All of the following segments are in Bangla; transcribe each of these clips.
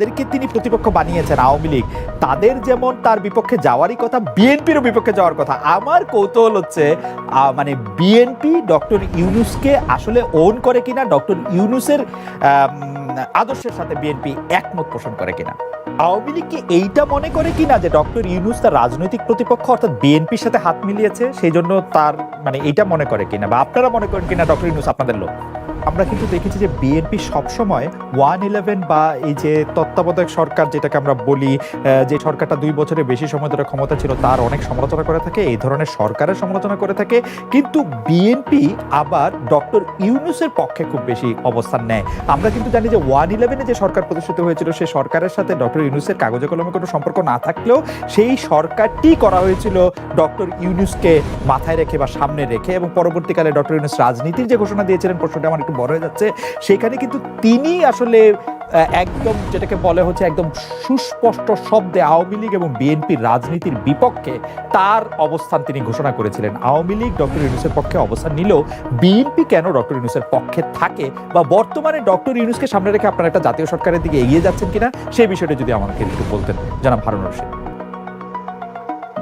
যাদেরকে তিনি প্রতিপক্ষ বানিয়েছেন আওয়ামী লীগ। তাদের যেমন তার বিপক্ষে যাওয়ারই কথা, বিএনপিরও বিপক্ষে যাওয়ার কথা। আমার কৌতূহল হচ্ছে মানে বিএনপি ডক্টর ইউনুসকে আসলে ওন করে কিনা, ডক্টর ইউনুসের আদর্শের সাথে বিএনপি একমত পোষণ করে কিনা? আওয়ামী লীগ কি এইটা মনে করে কিনা যে ডক্টর ইউনুস তার রাজনৈতিক প্রতিপক্ষ, অর্থাৎ বিএনপির সাথে হাত মিলিয়েছে, সেই জন্য তার মানে এইটা মনে করে কিনা? বা আপনারা মনে করেন কিনা ডক্টর ইউনুস আপনাদের লোক? আমরা কিন্তু দেখেছি যে বিএনপি সবসময় ওয়ান ইলেভেন বা এই যে তত্ত্বাবধায়ক সরকার যেটাকে আমরা বলি যে সরকারটা দুই বছরের বেশি সময় ধরে ক্ষমতা ছিল, তার অনেক সমালোচনা করে থাকে, এই ধরনের সরকারের সমালোচনা করে থাকে। কিন্তু বিএনপি আবার ডক্টর ইউনুসের পক্ষে খুব বেশি অবস্থান নেয়। আমরা কিন্তু জানি যে ওয়ান ইলেভেনে যে সরকার প্রতিষ্ঠিত হয়েছিল সেই সরকারের সাথে ডক্টর ইউনুসের কাগজে কলমে কোনো সম্পর্ক না থাকলেও সেই সরকারটি করা হয়েছিল ডক্টর ইউনুসকে মাথায় রেখে বা সামনে রেখে এবং পরবর্তীকালে ডক্টর ইউনুস রাজনীতির যে ঘোষণা দিয়েছিলেন প্রশ্নটা আমার একটু বড় হয়ে যাচ্ছে। সেখানে কিন্তু তিনি আসলে একদম যেটাকে বলে হচ্ছে একদম সুস্পষ্ট শব্দে আওয়ামী লীগ এবং বিএনপির রাজনীতির বিপক্ষে তার অবস্থান তিনি ঘোষণা করেছিলেন। আওয়ামী লীগ ডক্টর ইউনুসের পক্ষে অবস্থান নিলেও বিএনপি কেন ডক্টর ইউনুসের পক্ষে থাকে বা বর্তমানে ডক্টর ইউনুসকে সামনে রেখে আপনারা একটা জাতীয় সরকারের দিকে এগিয়ে যাচ্ছেন কিনা সেই বিষয়টা যদি আমাকে একটু বলতেন। জানাব হারুন রশিদ।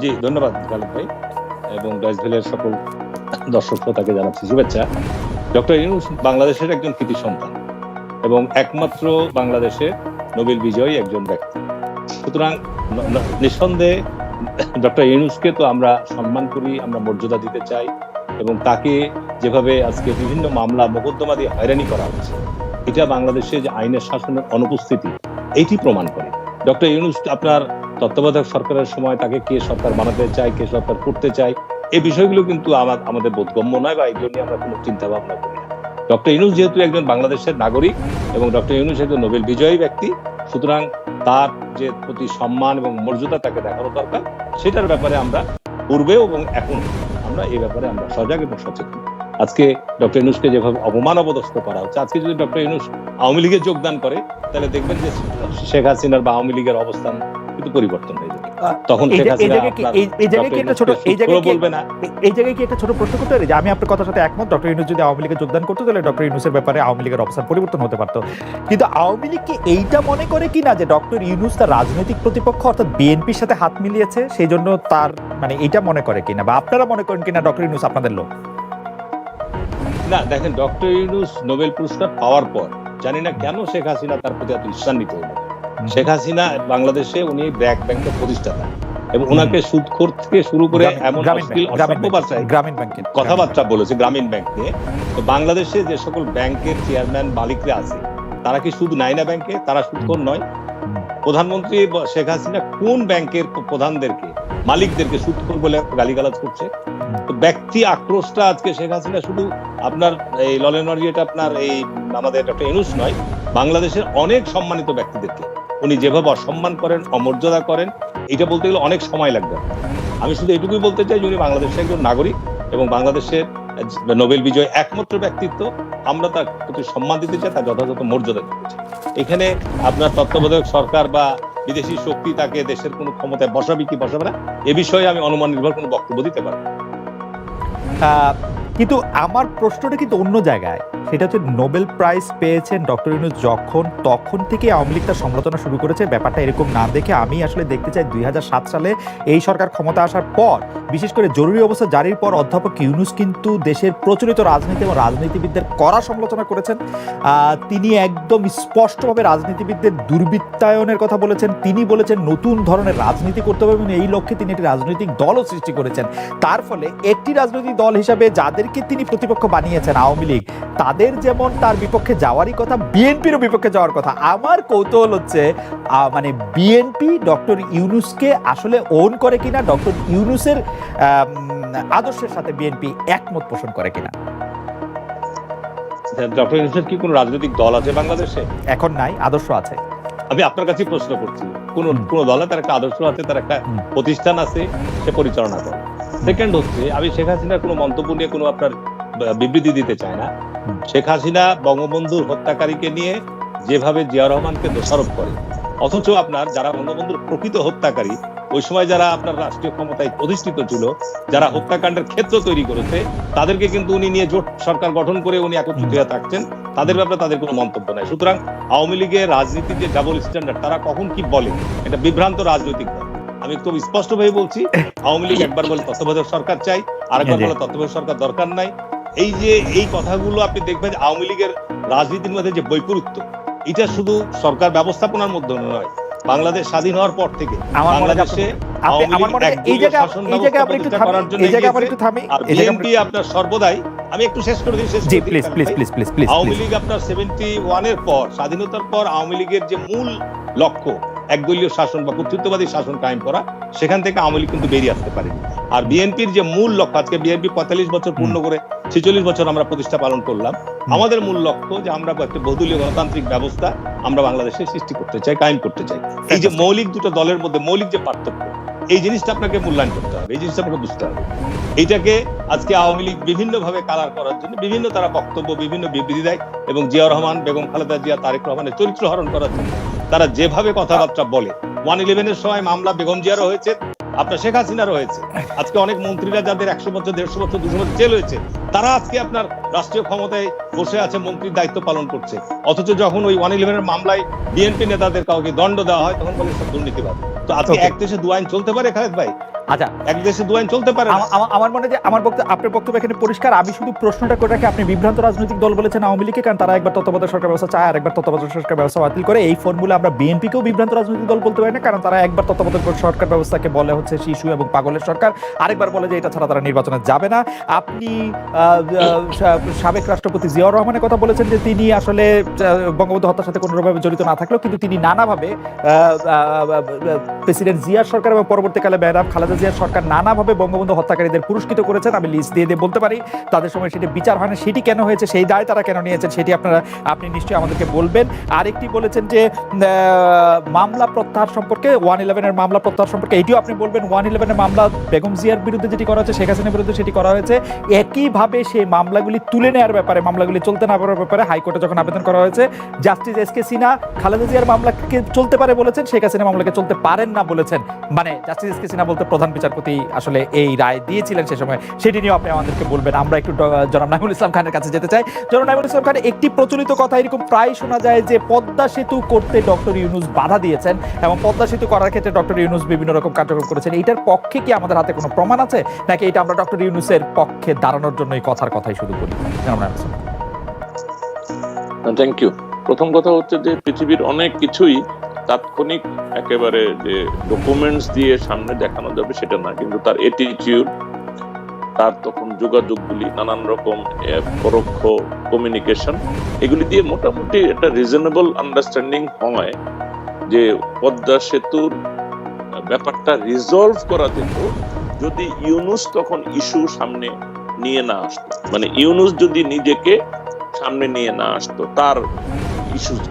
জি, ধন্যবাদ ভাই এবং ডয়েসভেলের সকল দর্শক শ্রোতাকে জানাচ্ছি শুভেচ্ছা। ডক্টর ইউনুস বাংলাদেশের একজন কৃতি সন্তান এবং একমাত্র বাংলাদেশের নোবেল বিজয়ী একজন ব্যক্তি। সুতরাং নিঃসন্দেহে ডক্টর ইউনুসকে তো আমরা সম্মান করি, আমরা মর্যাদা দিতে চাই এবং তাকে যেভাবে আজকে বিভিন্ন মামলা মোকদ্দমা দিয়ে হয়রানি করা হচ্ছে, এটা বাংলাদেশে যে আইনের শাসনের অনুপস্থিতি, এইটি প্রমাণ করে। ডক্টর ইউনুস আপনার তত্ত্বাবধায়ক সরকারের সময় তাকে কে সরকার বানাতে চায়, কে সরকার করতে চায় এই বিষয়গুলো কিন্তু আমা- আমাদের বোধগম্য নয় বা এই জন্য আমরা কোনো চিন্তা ভাবনা করি না। ডক্টর ইউনুস যেহেতু একজন বাংলাদেশের নাগরিক এবং ডক্টর ইউনুস একজন নোবেল বিজয়ী ব্যক্তি, সুতরাং তার যে প্রতি সম্মান এবং মর্যাদা তাকে দেখানো দরকার, সেটার ব্যাপারে আমরা পূর্বেও এবং এখন আমরা এই ব্যাপারে আমরা সজাগ এবং সচেতন। আজকে ডক্টর ইউনুসকে যেভাবে অপমান অবদস্ত করা হচ্ছে, আজকে যদি ডক্টর ইউনুস আওয়ামী লীগে যোগদান করে, তাহলে দেখবেন যে শেখ হাসিনার বা আওয়ামী লীগের অবস্থান কিন্তু পরিবর্তন হয়ে যাবে। তখন এই জায়গায় কি একটা ছোট এই জায়গায় বলবে না। এই- জায়গায় কি একটা ছোট প্রশ্ন করতে পারি? যে আমি আপনার কথার সাথে একমত ডক্টর ইউনুস যদি আওয়ামী লীগে যোগদান করতো তাহলে ডক্টর ইউনুসের ব্যাপারে আওয়ামী লীগের অবস্থান পরিবর্তন হতে পারতো। কিন্তু আওয়ামী লীগ কি এইটা মনে করে কি না যে ডক্টর ইউনুস তার রাজনৈতিক প্রতিপক্ষ অর্থাৎ বিএনপির সাথে হাত মিলিয়েছে সেই জন্য তার মানে এইটা মনে করে কিনা? বা আপনারা মনে করেন কিনা ডক্টর ইউনুস আপনাদের লোক? না দেখেন ডক্টর ইউনুস নোবেল পুরস্কার পাওয়ার পর জানি না কেন শেখ হাসিনা তার প্রতি এত ঈর্ষান্বিত হলো। শেখ হাসিনা বাংলাদেশে উনি ব্র্যাক ব্যাংকের প্রতিষ্ঠাতা। এবং ওনাকে সুদখোর থেকে শুরু করে এমন গ্রামীণ ব্যাংকের কথাবার্তা বলেছে গ্রামীণ ব্যাংক। তো বাংলাদেশে যে সকল ব্যাংকের চেয়ারম্যান মালিকরা আছে তারা কি শুধু নাইনা ব্যাংকে? তারা সুদখোর নয়। প্রধানমন্ত্রী শেখ হাসিনা কোন ব্যাংকের প্রধানদেরকে মালিকদেরকে সুদখোর বলে গালিগালাজ করছে? তো ব্যক্তি আক্রোশটা আজকে শেখ হাসিনা শুধু আপনার এই ললেন মার্জিয়াটা আপনার এই আমাদের একটা এনুস নয় বাংলাদেশের অনেক সম্মানিত ব্যক্তিদেরকে। উনি যেভাবে অসম্মান করেন অমর্যাদা করেন এটা বলতে গেলে অনেক সময় লাগবে। আমি শুধু এটুকুই বলতে চাই উনি বাংলাদেশের একজন নাগরিক এবং বাংলাদেশের নোবেল বিজয় একমাত্র ব্যক্তিত্ব। আমরা তার প্রতি সম্মান দিতে চাই তার যথাযথ মর্যাদা দিতে চাই। এখানে আপনার তত্ত্বাবধায়ক সরকার বা বিদেশি শক্তি তাকে দেশের কোনো ক্ষমতায় বসাবে কি বসাবে না এ বিষয়ে আমি অনুমান নির্ভর কোনো বক্তব্য দিতে। আহ, কিন্তু আমার প্রশ্নটা কিন্তু অন্য জায়গায়। সেটা হচ্ছে নোবেল প্রাইজ পেয়েছেন ডক্টর ইউনুস যখন, তখন থেকে আওয়ামী লীগ তার সমালোচনা শুরু করেছে। ব্যাপারটা এরকম না দেখে আমি আসলে দেখতে চাই দুই হাজার সাত সালে এই সরকার ক্ষমতা আসার পর। বিশেষ করে জরুরি অবস্থা জারির পর অধ্যাপক ইউনুস কিন্তু দেশের প্রচলিত রাজনীতি এবং রাজনীতিবিদদের কড়া সমালোচনা করেছেন। তিনি একদম স্পষ্টভাবে রাজনীতিবিদদের দুর্বৃত্তায়নের কথা বলেছেন। তিনি বলেছেন নতুন ধরনের রাজনীতি করতে হবে এবং এই লক্ষ্যে তিনি একটি রাজনৈতিক দলও সৃষ্টি করেছেন। তার ফলে একটি রাজনৈতিক দল হিসাবে যাদেরকে তিনি প্রতিপক্ষ বানিয়েছেন আওয়ামী লীগ। তাদের যেমন তার বিপক্ষে যাওয়ারই কথা বিএনপিরও বিপক্ষে যাওয়ার কথা। আমার কৌতূহল হচ্ছে মানে বিএনপি ডক্টর ইউনুসকে আসলে ওন করে কিনা ডক্টর ইউনুসের আদর্শের সাথে বিএনপি একমত পোষণ করে কিনা? ডক্টর ইউনুসের কি কোনো রাজনৈতিক দল আছে বাংলাদেশে? এখন নাই আদর্শ আছে। আমি আপনার কাছে প্রশ্ন করছি। কোন। কোন দলে তার একটা আদর্শ আছে তার একটা প্রতিষ্ঠান আছে সে পরিচালনা করে। সেকেন্ড হচ্ছে, আমি শেখ হাসিনার কোনো মন্তব্য নিয়ে কোনো আপনার বিবৃতি দিতে চাই না। শেখ হাসিনা বঙ্গবন্ধুর হত্যাকারীকে নিয়ে যেভাবে জিয়া রহমানকে দোষারোপ করে, অথচ আপনার যারা বঙ্গবন্ধুর প্রকৃত হত্যাকারী, ওই সময় যারা আপনার রাষ্ট্রীয় ক্ষমতায় অধিষ্ঠিত ছিল, যারা হত্যাকাণ্ডের ক্ষেত্র তৈরি করেছে, তাদেরকে কিন্তু উনি নিয়ে জোট সরকার গঠন করে উনি একত্রিত হয়ে থাকছেন। তাদের ব্যাপারে তাদের কোনো মন্তব্য নাই। সুতরাং আওয়ামী লীগের রাজনীতির যে ডাবল স্ট্যান্ডার্ড তারা কখন কি বলে, এটা বিভ্রান্ত রাজনৈতিক দল। আমি খুব স্পষ্ট ভাবে বলছি আওয়ামী লীগ একবার বলে তত্ত্বাবধায়ক সরকার চাই আরেকবার জি, জি। বলে তত্ত্বাবধায়ক সরকার দরকার নাই। এই যে এই কথাগুলো আপনি দেখবেন যে আওয়ামী লীগের রাজনীতির মধ্যে যে বৈপরীত্য এটা শুধু সরকার ব্যবস্থাপনার মধ্যে নয় বাংলাদেশ স্বাধীন হওয়ার পর থেকে বাংলাদেশে আর আপনার সর্বদাই আমি একটু শেষ করে দিই লীগ আপনার সেভেন্টি ওয়ানের পর স্বাধীনতার পর আওয়ামী লীগের যে মূল লক্ষ্য একদলীয় শাসন বা কর্তৃত্ববাদী শাসন কায়েম করা সেখান থেকে আওয়ামী লীগ কিন্তু বেরিয়ে আসতে পারেনি। আর বিএনপির যে মূল লক্ষ্য আজকে বিএনপি পঁয়তাল্লিশ বছর পূর্ণ করে ছেচল্লিশ বছর আমরা প্রতিষ্ঠা পালন করলাম আমাদের মূল লক্ষ্য যে আমরা একটা বহুদলীয় গণতান্ত্রিক ব্যবস্থা আমরা বাংলাদেশে সৃষ্টি করতে চাই কায়েম করতে চাই। এই যে মৌলিক দুটো দলের মধ্যে মৌলিক যে পার্থক্য এই জিনিসটা আপনাকে মূল্যায়ন করতে হবে এই জিনিসটা আপনাকে বুঝতে হবে। এইটাকে আজকে আওয়ামী লীগ বিভিন্ন ভাবে কালার করার জন্য বিভিন্ন তারা বক্তব্য বিভিন্ন বিবৃতি দেয় এবং জিয়া রহমান বেগম খালেদা জিয়া তারেক রহমানের চরিত্র হরণ করার জন্য তারা যেভাবে কথাবার্তা বলে। ওয়ান ইলেভেন এর সময় মামলা বেগম জিয়ারও হয়েছে, আপনার শেখ হাসিনারও হয়েছে। আজকে অনেক মন্ত্রীরা যাদের একশো বছর, দেড়শো বছর, দুশো বছর জেল হয়েছে, তারা আজকে আপনার রাষ্ট্রীয় ক্ষমতায় বসে আছে মন্ত্রীর দায়িত্ব পালন করছে। অথচ যখন ওই ওয়ান ইলেভেনের মামলায় বিএনপি নেতাদের কাউকে দণ্ড দেওয়া হয় তখন বলে সব দুর্নীতিবাদ তো আজকে এক দেশে দু আইন চলতে পারে খালেদ ভাই? আচ্ছা। এক দেশে দু আইন চলতে পারে আমার মনে যে আমার বক্তব্য আপনার বক্তব্য এখানে পরিষ্কার। আমি শুধু প্রশ্নটা করে রাখি আপনি বিভ্রান্ত রাজনৈতিক দল বলেছেন আওয়ামী লীগকে কারণ তারা একবার তত্ত্বাবধায়ক সরকার ব্যবস্থা চায় আর একবার তত্ত্বাবধায়ক সরকার ব্যবস্থা বাতিল করে। এই ফর্মুলা আমরা বিএনপিকেও বিভ্রান্ত রাজনৈতিক দল বলতে পারি না কারণ তারা একবার তত্ত্বাবধায়ক সরকার ব্যবস্থাকে বলে হচ্ছে শিশু এবং পাগলের সরকার। আরেকবার বলে যে এটা ছাড়া তারা নির্বাচনে যাবে না। আপনি সাবেক রাষ্ট্রপতি জিয়াউর রহমানের কথা বলেছেন যে তিনি আসলে বঙ্গবন্ধু হত্যার সাথে কোনোভাবে জড়িত না থাকলেও কিন্তু তিনি নানাভাবে প্রেসিডেন্ট জিয়ার সরকার এবং পরবর্তীকালে ম্যাডাম খালেদা জিয়ার সরকার নানাভাবে বঙ্গবন্ধু হত্যাকারীদের পুরস্কৃত করেছেন। আমি লিস্ট দিয়ে দিয়ে বলতে পারি, তাদের সময় সেটি বিচার হয় না, সেটি কেন হয়েছে, সেই দায় তারা কেন নিয়েছেন সেটি আপনারা, আপনি নিশ্চয়ই আমাদেরকে বলবেন। আরেকটি বলেছেন যে মামলা প্রত্যাহার সম্পর্কে, ওয়ান ইলেভেনের মামলা প্রত্যাহার সম্পর্কে, এটিও আপনি বলবেন, ওয়ান ইলেভেনের মামলা বেগম জিয়ার বিরুদ্ধে যেটি করা হয়েছে, শেখ হাসিনার বিরুদ্ধে সেটি করা হয়েছে, একইভাবে সেই মামলাগুলি তুলে নেওয়ার ব্যাপারে, মামলাগুলি চলতে না পারার ব্যাপারে হাইকোর্টে যখন আবেদন করা হয়েছে, justice S K Sinha, Khaleda জিয়ার মামলাকে চলতে পারে বলেছেন, শেখ হাসিনা মামলাকে চলতে পারেন না বলেছেন। মানে জাস্টিস এস কে সিনহা বলতে প্রধান বিচারপতি আসলে এই রায় দিয়েছিলেন সে সময়। সেটি নিয়েও আপনি আমাদেরকে বলবেন। আমরা একটু জনাব নাইমুল ইসলাম খানের কাছে যেতে চাই। জনাব নাইমুল ইসলাম খান, একটি প্রচলিত কথা এরকম প্রায় শোনা যায় যে পদ্মা সেতু করতে ডক্টর ইউনুস বাধা দিয়েছেন এবং পদ্মা সেতু করার ক্ষেত্রে ডক্টর ইউনুস বিভিন্ন রকম কার্যক্রম করেছেন। এটার পক্ষে কি আমাদের হাতে কোনো প্রমাণ আছে? নাকি এটা আমরা ডক্টর ইউনুসের পক্ষে দাঁড়ানোর জন্য এই কথার কথাই শুধু বলি জনাব নাইমুল ইসলাম থ্যাংক ইউ প্রথম কথা হচ্ছে যে পৃথিবীর অনেক কিছুই তাৎক্ষণিক একেবারে যে ডকুমেন্টস দিয়ে সামনে দেখানো যাবে সেটা না, কিন্তু তার এটিটিউড তার তখন যোগাযোগগুলি, নানান রকম পরোক্ষ কমিউনিকেশন এগুলি দিয়ে মোটামুটি একটা রিজনেবল আন্ডারস্ট্যান্ডিং হয় যে পদ্মা সেতুর ব্যাপারটা রিজলভ করা যেত যদি ইউনুস তখন ইস্যু সামনে নিয়ে না আসতো। মানে ইউনুস যদি নিজেকে সামনে নিয়ে না আসতো। তার ইস্যুস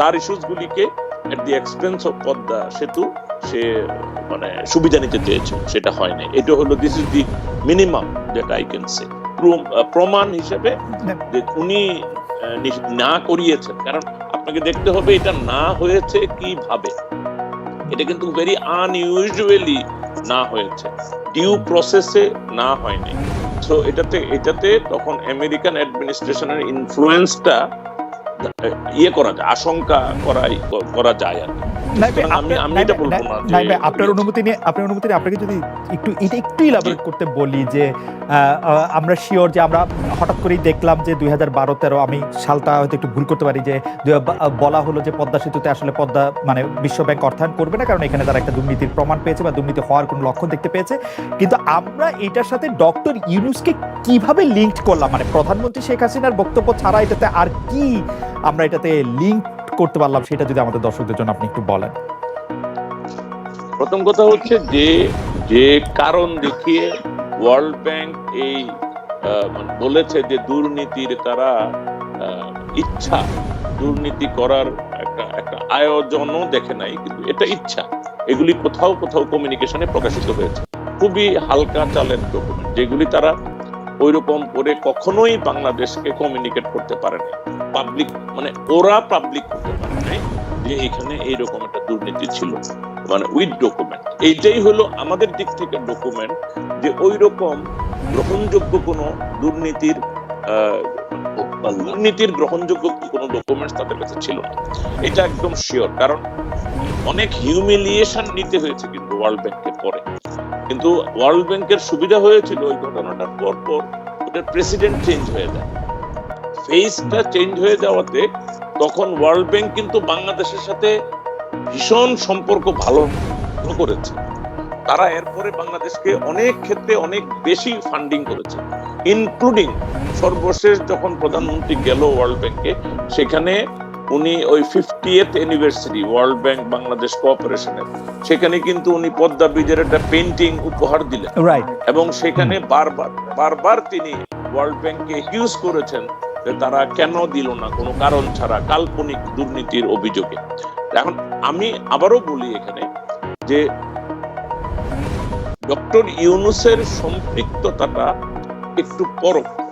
তার ইস্যুস গুলিকে দি এক্সপেন্স অফ পদ্মা সেতু সে মানে সুবিধা নিতে চেয়েছে সেটা হয় না এটা হলো দিস ইজ দি মিনিমাম যেটা আই ক্যান সে প্রমাণ হিসেবে যে উনি না করিয়েছেন। কারণ আপনাকে দেখতে হবে, এটা না হয়েছে কীভাবে? এটা কিন্তু ভেরি আনইউজুয়ালি না হয়েছে। ডিউ প্রসেসে না হয়নি। সো এটাতে এটাতে তখন আমেরিকান অ্যাডমিনিস্ট্রেশনের ইনফ্লুয়েন্সটা ইয়ে করা যায়, আশঙ্কা করাই, করা যায় আর কি। আপনার- অনুমতি নিয়ে আপনার অনুমতি নিয়ে আপনাকে যদি একটু এটা একটু ইলাবোরেট করতে বলি যে আমরা শিওর যে আমরা হঠাৎ করেই দেখলাম যে দুই হাজার বারো তেরো আমি সালটা হয়তো একটু ভুল করতে পারি যে বলা হলো যে পদ্মা সেতুতে আসলে পদ্মা মানে বিশ্ব ব্যাংক অর্থায়ন করবে না কারণ এখানে তারা একটা দুর্নীতির প্রমাণ পেয়েছে বা দুর্নীতি হওয়ার কোনো লক্ষণ দেখতে পেয়েছে। কিন্তু আমরা এটার সাথে ডক্টর ইউনুসকে কীভাবে লিঙ্ক করলাম? মানে প্রধানমন্ত্রী শেখ হাসিনার বক্তব্য ছাড়া এটাতে আর কি আমরা এটাতে লিঙ্ক করতে পারলাম সেটা যদি আমাদের দর্শকদের জন্য আপনি একটু বলেন। প্রথম কথা হচ্ছে যে যে কারণ দেখিয়ে ওয়ার্ল্ড ব্যাংক এই মানে বলেছে যে দুর্নীতির তারা ইচ্ছা। দুর্নীতি করার একটা একটা আয়োজনও দেখে নাই, কিন্তু এটা ইচ্ছা। এগুলি কোথাও কোথাও কমিউনিকেশনে প্রকাশিত হয়েছে। খুবই হালকা চালের ডকুমেন্ট যেগুলি তারা ওইরকম করে কখনোই বাংলাদেশকে কমিউনিকেট করতে পারে না পাবলিক মানে ওরা পাবলিক করতে পারে নাই যে এখানে এইরকম একটা দুর্নীতি ছিল মানে উইথ ডকুমেন্ট এইটাই হলো আমাদের দিক থেকে ডকুমেন্ট যে ওই রকম গ্রহণযোগ্য কোনো দুর্নীতির দুর্নীতির গ্রহণযোগ্য কোনো ডকুমেন্টস তাদের কাছে ছিল না। এটা একদম শিওর কারণ অনেক হিউমিলিয়েশন নিতে হয়েছে কিন্তু ওয়ার্ল্ড ব্যাংকের পরে। কিন্তু ওয়ার্ল্ড ব্যাংকের সুবিধা হয়েছিল ওই ঘটনাটার পর পর ওটার প্রেসিডেন্ট চেঞ্জ হয়ে যায়। ফেসটা চেঞ্জ হয়ে যাওয়াতে তখন ওয়ার্ল্ড ব্যাংক কিন্তু বাংলাদেশের সাথে ভীষণ সম্পর্ক ভালো করেছে। তারা এরপরে বাংলাদেশকে অনেক ক্ষেত্রে অনেক বেশি ফান্ডিং করেছে ইনক্লুডিং সর্বশেষ যখন প্রধানমন্ত্রী গেল ওয়ার্ল্ড ব্যাংকে সেখানে উনি ওই fiftieth anniversary world bank Bangladesh কোঅপারেশনের সেখানে কিন্তু উনি পদ্মা ব্রিজের একটা পেন্টিং উপহার দিলেন। রাইট এবং সেখানে বারবার বারবার তিনি ওয়ার্ল্ড ব্যাংককে ইউজ করেছেন। তারা কেন দিল না? কোনো কারণ ছাড়া কাল্পনিক দুর্নীতির অভিযোগে। এখন আমি আবারও বলি এখানে যে ডক্টর ইউনুসের সম্পৃক্ততাটা একটু পরোক্ষ